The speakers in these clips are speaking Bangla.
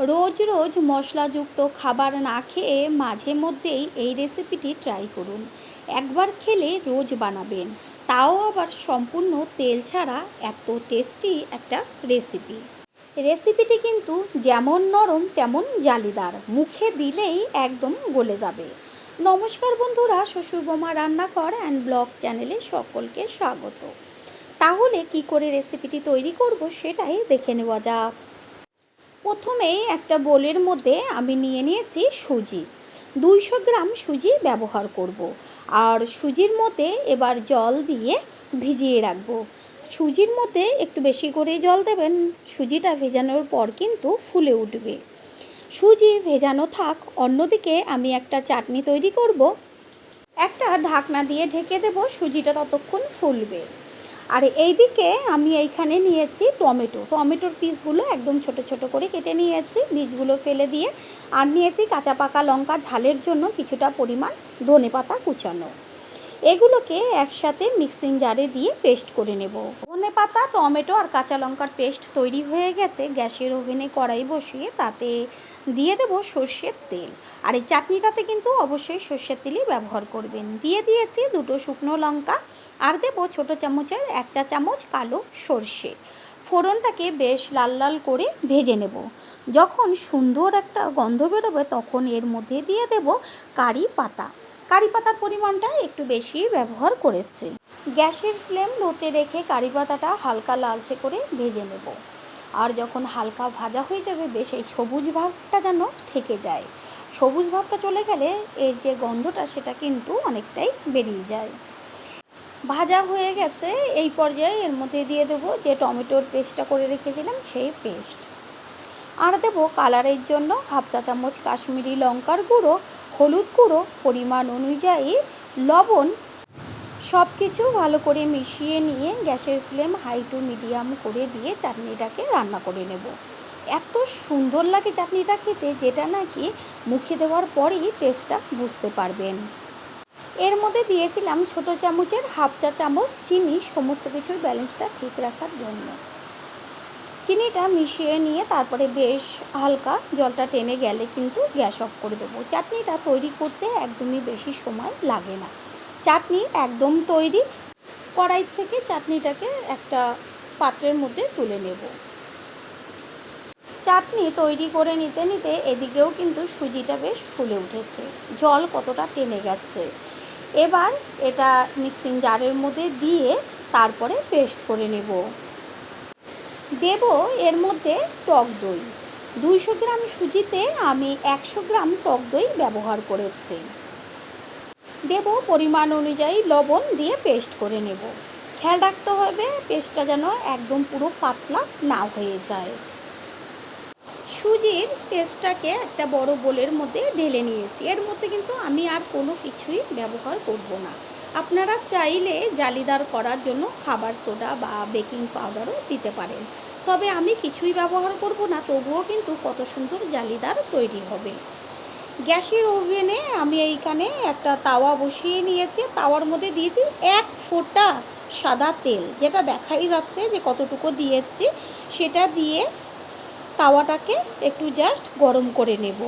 রোজ রোজ মশলাযুক্ত খাবার না খেয়ে মাঝে মধ্যেই এই রেসিপিটি ট্রাই করুন। একবার খেলে রোজ বানাবেন। তাও আবার সম্পূর্ণ তেল ছাড়া এত টেস্টি একটা রেসিপি। রেসিপিটি কিন্তু যেমন নরম তেমন জালিদার। মুখে দিলেই একদম গলে যাবে। নমস্কার বন্ধুরা শ্বশুরবোমা রান্নাঘর অ্যান্ড ব্লগ চ্যানেলে সকলকে স্বাগত। তাহলে কি করে রেসিপিটি তৈরি করব সেটাই দেখে নেওয়া যাক। প্রথমে একটা বোলের মধ্যে আমি নিয়ে নিয়েছি সুজি। দুইশো গ্রাম সুজি ব্যবহার করব। আর সুজির মধ্যে এবার জল দিয়ে ভিজিয়ে রাখব। সুজির মধ্যে একটু বেশি করে জল দেবেন, সুজিটা ভেজানোর পর কিন্তু ফুলে উঠবে। সুজি ভেজানো থাক, অন্যদিকে আমি একটা চাটনি তৈরি করব। একটা ঢাকনা দিয়ে ঢেকে দেব, সুজিটা ততক্ষণ ফুলবে। আর এইদিকে আমি এইখানে নিয়েছি টমেটো। টমেটোর পিসগুলো একদম ছোট ছোট করে কেটে নিয়েছি, বীজগুলো ফেলে দিয়ে। আর নিয়েছি কাঁচা পাকা লঙ্কা, ঝালের জন্য কিছুটা পরিমাণ ধনে পাতা কুচানো। এগুলোকে একসাথে মিক্সিং জারে দিয়ে পেস্ট করে নেব। ধনে পাতা, টমেটো আর কাঁচা লঙ্কার পেস্ট তৈরি হয়ে গেছে। গ্যাসের ওভেনে কড়াই বসিয়ে তাতে দিয়ে দেব সর্ষের তেল। আর এই চাটনিটাতে কিন্তু অবশ্যই সর্ষের তেলই ব্যবহার করবেন। দিয়ে দিয়েছি দুটো শুকনো লঙ্কা আর দেবো ছোটো চামচের এক চা চামচ কালো সর্ষে। ফোড়নটাকে বেশ লাল লাল করে ভেজে নেব। যখন সুন্দর একটা গন্ধ বেরোবে তখন এর মধ্যে দিয়ে দেব কারি পাতা। কারি পাতার পরিমাণটা একটু বেশি ব্যবহার করেছি। গ্যাসের ফ্লেম লোতে রেখে কারি পাতাটা হালকা লালচে করে ভেজে নেব। আর যখন হালকা ভাজা হয়ে যাবে, বেশ এই সবুজ ভাবটা যেন থেকে যায়। সবুজ ভাবটা চলে গেলে এর যে গন্ধটা, সেটা কিন্তু অনেকটাই বেরিয়ে যায়। ভাজা হয়ে গেছে, এই পর্যায়ে এর মধ্যে দিয়ে দেবো যে টমেটোর পেস্টটা করে রেখেছিলাম, সেই পেস্ট। আর দেবো কালারের জন্য হাফ চা চামচ কাশ্মীরি লঙ্কার গুঁড়ো হলুদ গুঁড়ো পরিমাণ অনুযায়ী লবণ সব কিছু ভালো করে মিশিয়ে নিয়ে গ্যাসের ফ্লেম হাই টু মিডিয়াম করে দিয়ে চাটনিটাকে রান্না করে নেব। এত সুন্দর লাগে চাটনিটা খেতে, যেটা নাকি মুখে দেওয়ার পরেই টেস্টটা বুঝতে পারবেন। এর মধ্যে দিয়েছিলাম ছোট চামচের হাফ চা চামচ চিনি, সমস্ত কিছুর ব্যালেন্সটা ঠিক রাখার জন্য। চিনিটা মিশিয়ে নিয়ে তারপরে বেশ হালকা জলটা টেনে গেলে কিন্তু গ্যাস অফ করে দেবো। চাটনিটা তৈরি করতে একদমই বেশি সময় লাগে না। চাটনি একদম তৈরি। কড়াই থেকে চাটনিটাকে একটা পাত্রের মধ্যে তুলে নেব। চাটনি তৈরি করে নিতে নিতে এদিকেও কিন্তু সুজিটা বেশ ফুলে উঠেছে। জল কতটা টেনে গেছে। এবার এটা মিক্সিং জারের মধ্যে দিয়ে তারপরে পেস্ট করে নেব। দেব এর মধ্যে টক দই। দুইশো গ্রাম সুজিতে আমি একশো গ্রাম টক দই ব্যবহার করেছি। দেব পরিমাণ অনুযায়ী লবণ দিয়ে পেস্ট করে নেব। খেয়াল রাখতে হবে, পেস্টটা যেন একদম পুরো পাতলা না হয়ে যায়। সুজির পেস্টটাকে একটা বড় বোলের মধ্যে ঢেলে নিয়েছি। এর মধ্যে কিন্তু আমি আর কোনো কিছুই ব্যবহার করব না। আপনারা চাইলে জালিদার করার জন্য খাবার সোডা বা বেকিং পাউডারও দিতে পারেন। তবে আমি কিছুই ব্যবহার করব না, তবুও কিন্তু কত সুন্দর জালিদার তৈরি হবে। গ্যাসের ওভেনে আমি এইখানে একটা তাওয়া বসিয়ে নিয়েছি। তাওয়ার মধ্যে দিয়েছি এক ফোঁটা সাদা তেল, যেটা দেখাই যাচ্ছে যে কতটুকু দিয়েছি। সেটা দিয়ে তাওয়াটাকে একটু জাস্ট গরম করে নেব।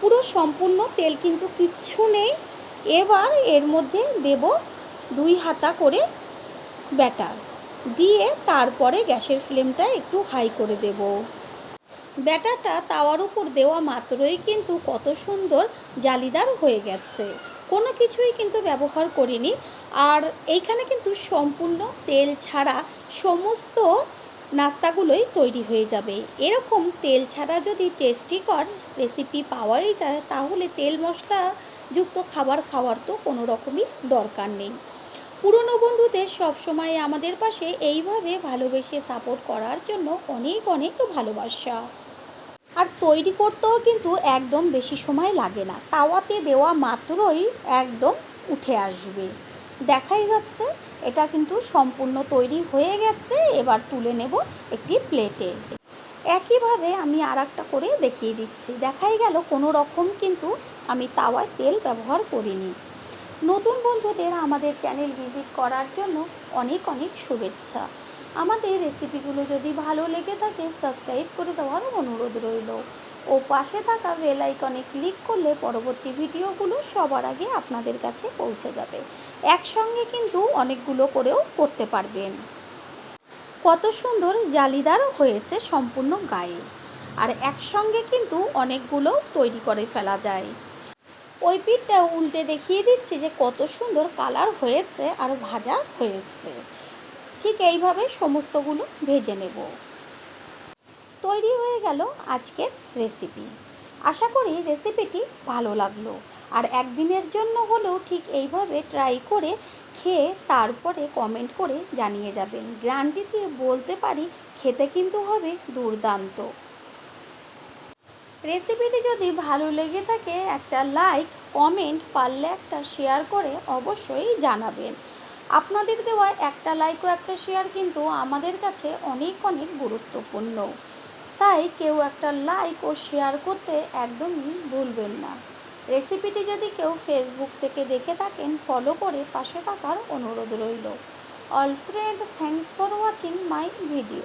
পুরো সম্পূর্ণ তেল কিন্তু কিচ্ছু নেই। এবার এর মধ্যে দেব দুই হাতা করে ব্যাটার। দিয়ে তারপরে গ্যাসের ফ্লেমটা একটু হাই করে দেব। ব্যাটারটা তাওয়ার উপর দেওয়া মাত্রই কিন্তু কত সুন্দর জালিদার হয়ে গেছে। কোনো কিছুই কিন্তু ব্যবহার করিনি। আর এইখানে কিন্তু সম্পূর্ণ তেল ছাড়া সমস্ত নাস্তাগুলোই তৈরি হয়ে যাবে। এরকম তেল ছাড়া যদি টেস্টিকর রেসিপি পাওয়াই যায়, তাহলে তেল মশলা যুক্ত খাবার খাওয়ার তো কোনো রকমই দরকার নেই। পুরনো বন্ধুদের সবসময় আমাদের পাশে এইভাবে ভালোবেসে সাপোর্ট করার জন্য অনেক অনেক ভালোবাসা। আর তৈরি করতেও কিন্তু একদম বেশি সময় লাগে না। তাওয়াতে দেওয়া মাত্রই একদম উঠে আসবে। দেখাই যাচ্ছে, এটা কিন্তু সম্পূর্ণ তৈরি হয়ে গেছে, এবার তুলে নেব একটি প্লেটে একইভাবে আমি আর করে দেখিয়ে দিচ্ছি। দেখাই গেল, কোনো রকম কিন্তু আমি তাওয়ায় তেল ব্যবহার করিনি। নতুন বন্ধুদের আমাদের চ্যানেল ভিজিট করার জন্য অনেক অনেক শুভেচ্ছা। আমাদের রেসিপিগুলো যদি ভালো লেগে থাকে সাবস্ক্রাইব করে দেওয়ার অনুরোধ রইল। ও পাশে থাকা বেল আইকনে ক্লিক করলে পরবর্তী ভিডিওগুলো সবার আগে আপনাদের কাছে পৌঁছে যাবে। একসঙ্গে কিন্তু অনেকগুলো করেও করতে পারবেন। কত সুন্দর জালিদার হয়েছে সম্পূর্ণ গায়ে। আর একসঙ্গে কিন্তু অনেকগুলো তৈরি করে ফেলা যায়। ওই পিঠটা উল্টে দেখিয়ে দিচ্ছি যে কত সুন্দর কালার হয়েছে আর ভাজা হয়েছে। ঠিক এইভাবে সমস্তগুলো ভেজে নেব। তৈরি হয়ে গেল আজকের রেসিপি। আশা করি রেসিপিটি ভালো লাগল। আর একদিনের জন্য হলেও ঠিক এইভাবে ট্রাই করে খেয়ে তারপরে কমেন্ট করে জানিয়ে যাবেন। গ্রান্টি দিয়ে বলতে পারি খেতে কিন্তু হবে দুর্দান্ত। রেসিপিটি যদি ভালো লেগে থাকে, একটা লাইক, কমেন্ট পারলে একটা শেয়ার করে অবশ্যই জানাবেন। আপনাদের দেওয়া একটা লাইক ও একটা শেয়ার কিন্তু আমাদের কাছে অনেক অনেক গুরুত্বপূর্ণ। তাই কেউ একটা লাইক ও শেয়ার করতে একদমই ভুলবেন না। রেসিপিটি যদি কেউ ফেসবুক থেকে দেখে থাকেন, ফলো করে পাশে থাকার অনুরোধ রইল। All friend thanks for watching my video.